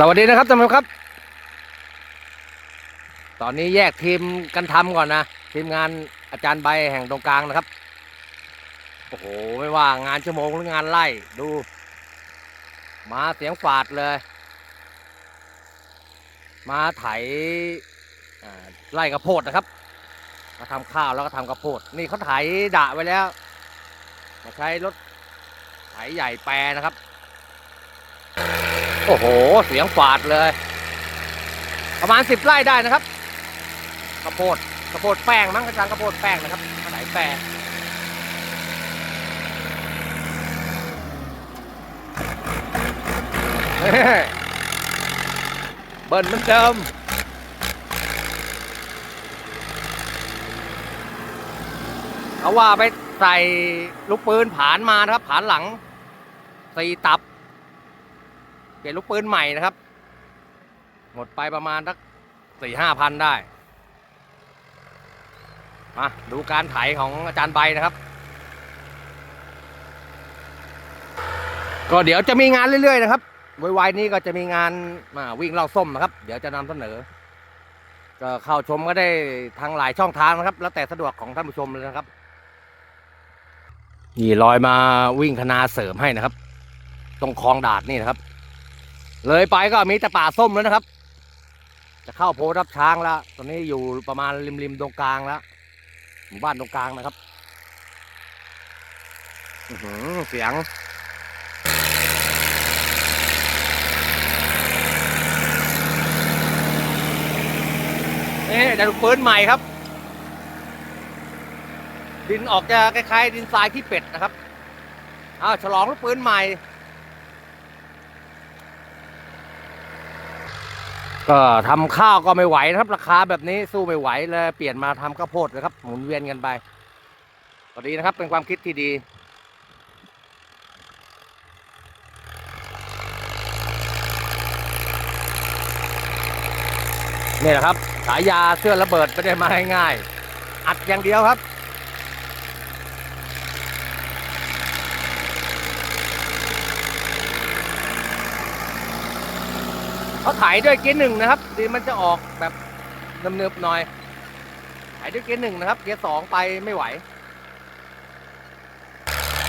สวัสดีนะครับท่านผู้ชมครับ ตอนนี้แยกทีมกันทำก่อนนะ ทีมงานอาจารย์ใบแห่งตรงกลางนะครับ โอ้โห ไม่ว่างานชั่วโมงหรืองานไล่ดู มาเสียงฝาดเลย มาไถอ่าไล่กระโพดนะครับ มาทำข้าวแล้วก็ทำกระโพด นี่เขาไถดะไว้แล้ว มาใช้รถไถใหญ่แปรนะครับ โอ้โห เสียงฝาดเลย ประมาณสิบไร่ได้นะครับข้าวโพดข้าวโพดแป้งมั้งกระชังข้าวโพดแป้งนะครับขาวไหนแป้งเบิ้ลเหมือนเดิมเขาว่าไปใส่ลูกปืนผานมานะครับ ผานหลังสี่ตับ ลี่ยนลูกปืนใหม่นะครับ หมดไปประมาณสักสี่ห้าพันได้ มาดูการไถของอาจารย์ใบนะครับ ก็เดี๋ยวจะมีงานเรื่อยๆนะครับไวๆนี้ก็จะมีงานมาวิ่งเล่าส้มนะครับ เดี๋ยวจะนำเสนอ ก็เข้าชมก็ได้ทางหลายช่องทางนะครับ แล้วแต่สะดวกของท่านผู้ชมเลยนะครับนี่ลอยมาวิ่งคณาเสริมให้นะครับ ตรงคลองดาดนี่นะครับ เลยไปก็มีแต่ป่าส้มแล้วนะครับ จะเข้าโพรับช้างแล้ว ตอนนี้อยู่ประมาณริมริมๆตรงกลางแล้วหมู่บ้านตรงกลางนะครับหือเสียงนี่แต่ลูกปืนใหม่ครับ ดินออกจะคล้ายๆ ดินทรายที่เป็ดนะครับอ้าวฉลองลูกปืนใหม่ ก็ทำข้าวก็ไม่ไหวนะครับราคาแบบนี้สู้ไม่ไหวเลยเปลี่ยนมาทำข้าวโพดนะครับ หมุนเวียนกันไปก็ดีนะครับเป็นความคิดที่ดีนี่แหละครับฉายาเสื้อระเบิดไม่ได้มาง่ายๆอัดอย่างเดียวครับ ขาถ่ายด้วยเกียร์หนึ่งนะครับดีมันจะออกแบบเนิบๆหน่อยถ่ายด้วยเกียร์หนึ่งนะครับ เกียร์สองไปไม่ไหว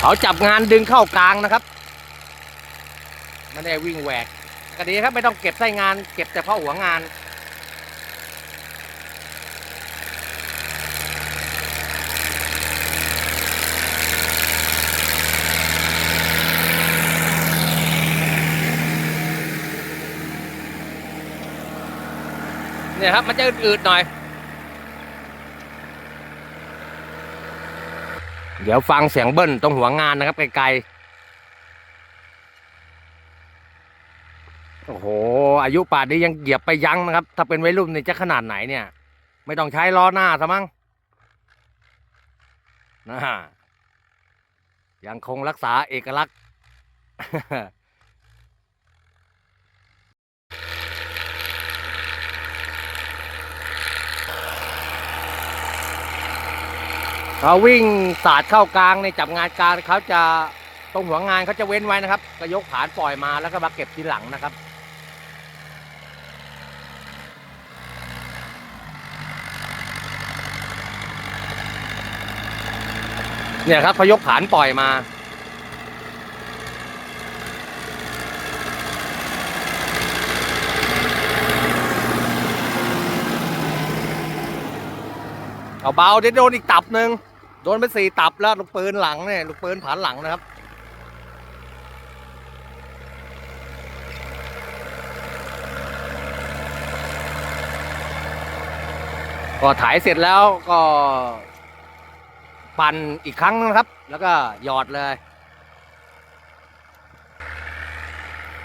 เขาจับงานดึงเข้ากลางนะครับไม่ได้วิ่งแหวกก็ดีครับไม่ต้องเก็บไส้งาน เก็บแต่เพราะหัวงาน เนี่ยครับมันจะอืดๆหน่อย เดี๋ยวฟังเสียงเบิ้ลตรงหัวงานนะครับไกลๆโอ้โห อายุป่านนี้ยังเหยียบไปยั้งนะครับ ถ้าเป็นวัยรุ่นนี่จะขนาดไหนเนี่ย ไม่ต้องใช้ล้อหน้าซะมั้งนะยังคงรักษาเอกลักษณ์ เขาวิ่งสาดเข้ากลางในจับงานกลางเขาจะตรงหัวงานเขาจะเว้นไว้นะครับก็ยกฐานปล่อยมาแล้วก็มาเก็บทีหลังนะครับเนี่ยครับเขายกฐานปล่อยมาเอาเบาเดี๋ยวโดนอีกตับหนึ่ง ดนไปสี่ตับแล้วลูกปืนหลังเนี่ยลูกปืนผานหลังนะครับ ก็ถ่ายเสร็จแล้วก็ปั่นอีกครั้งนะครับ แล้วก็หยอดเลย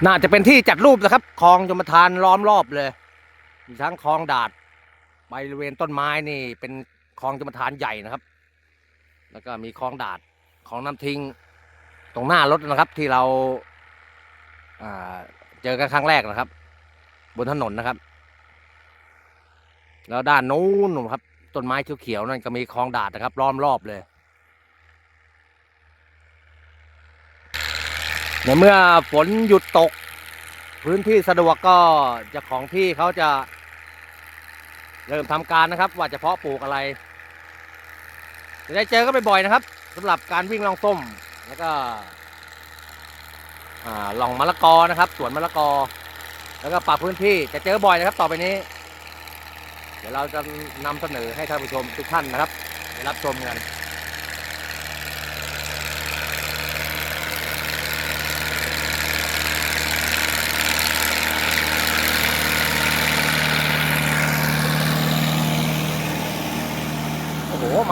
น่าจะเป็นที่จัดรูปนะครับคลองจมทานล้อมรอบเลยมีทั้งคลองดาดบริเวณต้นไม้นี่เป็นคลองจมทานใหญ่นะครับ แล้วก็มีคลองดาดของน้ำทิ้ง ตรงหน้ารถนะครับที่เราเจอกันครั้งแรกนะครับ บนถนนนะครับ แล้วด้านนู้นนะครับต้นไม้เขียวๆนั่นก็มีคลองดาดนะครับล้อมรอบเลยในเมื่อฝนหยุดตก พื้นที่สะดวกก็เจ้าของที่เขาจะเริ่มทำการนะครับ ว่าจะเพาะปลูกอะไร จะได้เจอก็บ่อยๆนะครับสำหรับการวิ่งลองส้มแล้วก็หล่องมะละกอนะครับ สวนมะละกอ แล้วก็ปรับพื้นที่จะเจอบ่อยนะครับ ต่อไปนี้ เดี๋ยวเราจะนำเสนอให้ท่านผู้ชมทุกท่านนะครับได้รับชมกัน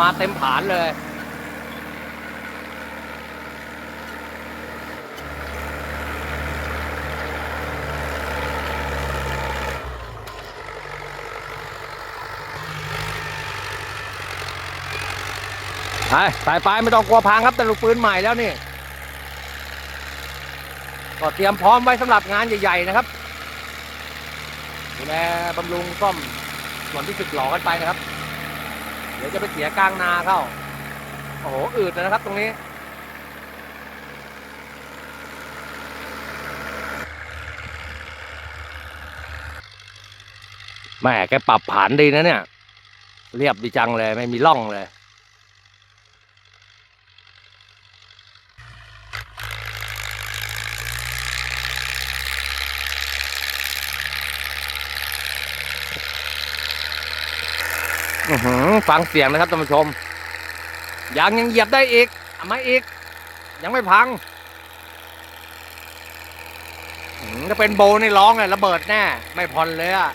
มาเต็มผานเลย ไปไปไปไม่ต้องกลัวพังครับแต่ลูกปืนใหม่แล้วนี่ ก็เตรียมพร้อมไว้สำหรับงานใหญ่ ๆ นะครับดูแลบำรุงซ่อมส่วนที่สึกหลอกันไปนะครับ ดี๋ยวจะไปเสียกลางนาเข้า โอ้โหอืดเลยนะครับตรงนี้ แม่แกปรับผานดีนะเนี่ย เรียบดีจังเลย ไม่มีร่องเลยอือหือ ฟังเสียงนะครับท่านผู้ชมยังยังเหยียบได้อีกอมาอีก ยังไม่พังถ้าเป็นโบนี่ร้องเลยระเบิดแน่ ไม่ผ่อนเลยอะ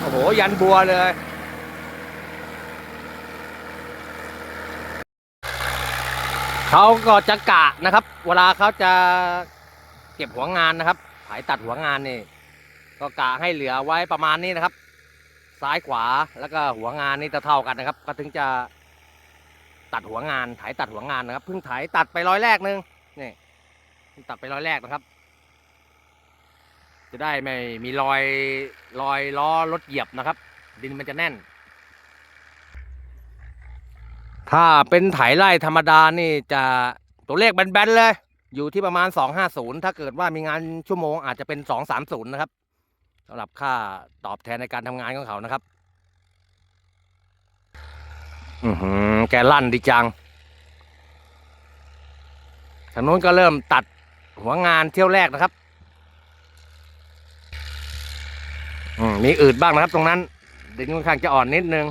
โอ้โหยันบัวเลย เขาก็จะกะนะครับ เวลาเขาจะเก็บหัวงานนะครับถ่ายตัดหัวงานนี่ก็กะให้เหลือไว้ประมาณนี้นะครับ ซ้ายขวาแล้วก็หัวงานนี่จะเท่ากันนะครับ ก็ถึงจะตัดหัวงานถ่ายตัดหัวงานนะครับเพิ่งถ่ายตัดไปร้อยแรกนึงนี่ตัดไปร้อยแรกนะครับ จะได้ไม่มีรอยรอยล้อรถเหยียบนะครับ ดินมันจะแน่น ถ้าเป็นไถไร่ธรรมดานี่จะตัวเลขแบนๆเลย อยู่ที่ประมาณ 250 ถ้าเกิดว่ามีงานชั่วโมงอาจจะเป็น 230 นะครับสำหรับค่าตอบแทนในการทำงานของเขานะครับ อือหือแกลั่นดีจังทางโน้นก็เริ่มตัดหัวงานเที่ยวแรกนะครับ อืมมีอืดบ้างนะครับตรงนั้นดินค่อนข้างจะอ่อนนิดนึง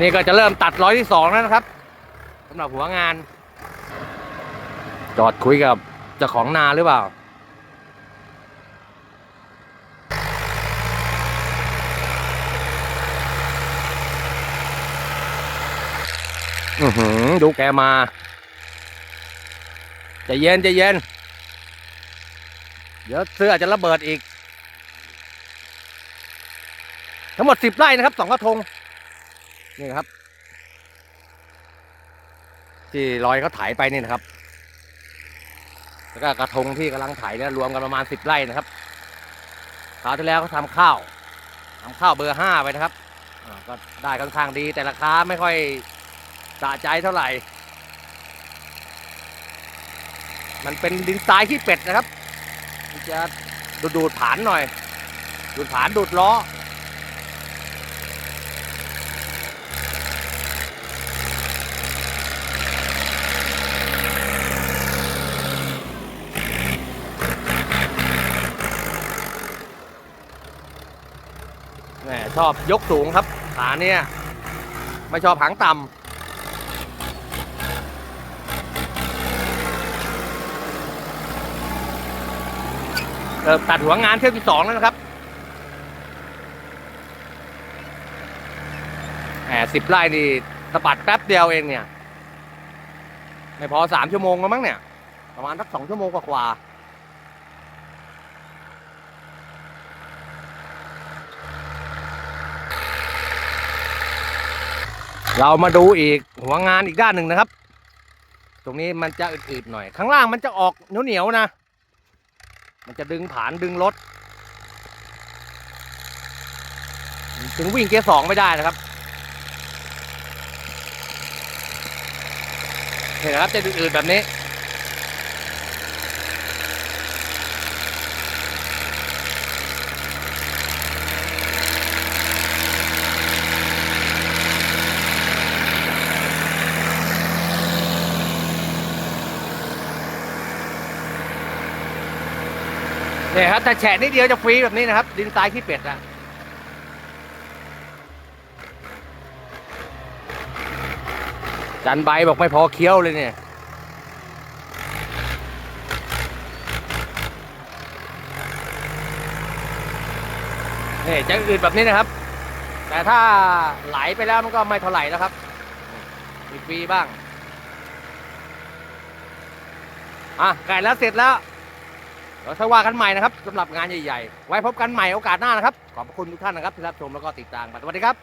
นนี้ก็จะเริ่มตัดร้อยที่สองแล้วนะครับสำหรับหัวงาน จอดคุยกับเจ้าของนาหรือเปล่าอือหือดูแกมาใจะเย็นใจะเย็น เดี๋ยวเสื้อจะระเบิดอีก ทั้งหมดสิบไร่นะครับสองกระทง นี่ครับ ที่ลอยเขาถ่ายไปนี่นะครับ แล้วก็กระทงที่กำลังถ่ายเนี่ยรวมกันประมาณสิบไร่นะครับคราวที่แล้วเขาทำข้าวทำข้าวเบอร์ห้าไปนะครับก็ได้ค่อนข้างดี แต่ราคาไม่ค่อยสะใจเท่าไหร่ มันเป็นดินทรายขี้เป็ดนะครับ จะดูดดูดผานหน่อย ดูดผานดูดล้อ ชอบยกสูงครับ ขาเนี่ย ไม่ชอบหางต่ำเริ่มตัดหัวงานเที่ยวที่สองแล้วนะครับ แหมสิบไร่นี่สะบัดแป๊บเดียวเองเนี่ย ไม่พอสามชั่วโมงแล้วมั้งเนี่ย ประมาณสักสองชั่วโมงกว่าๆ เรามาดูอีกหัวงานอีกด้านหนึ่งนะครับ ตรงนี้มันจะอืดๆหน่อย ข้างล่างมันจะออกเหนียวๆนะ มันจะดึงผานดึงรถถึงวิ่งเกียร์สองไม่ได้นะครับเห็นนะครับจะอืดๆแบบนี้ เนี่ยครับแต่แฉะนิดเดียวจะฟรีแบบนี้นะครับ ดินทรายขี้เป็ดอะจันใบบอกไม่พอเคี้ยวเลยเนี่ยนี่จะอืดแบบนี้นะครับ แต่ถ้าไหลไปแล้วมันก็ไม่เท่าไหร่นะครับมีฟรีบ้างอะไก่แล้วเสร็จแล้ว เราค่อยว่ากันใหม่นะครับสำหรับงานใหญ่ๆ ไว้พบกันใหม่โอกาสหน้านะครับ ขอบพระคุณทุกท่านนะครับที่รับชมแล้วก็ติดตามสวัสดีครับ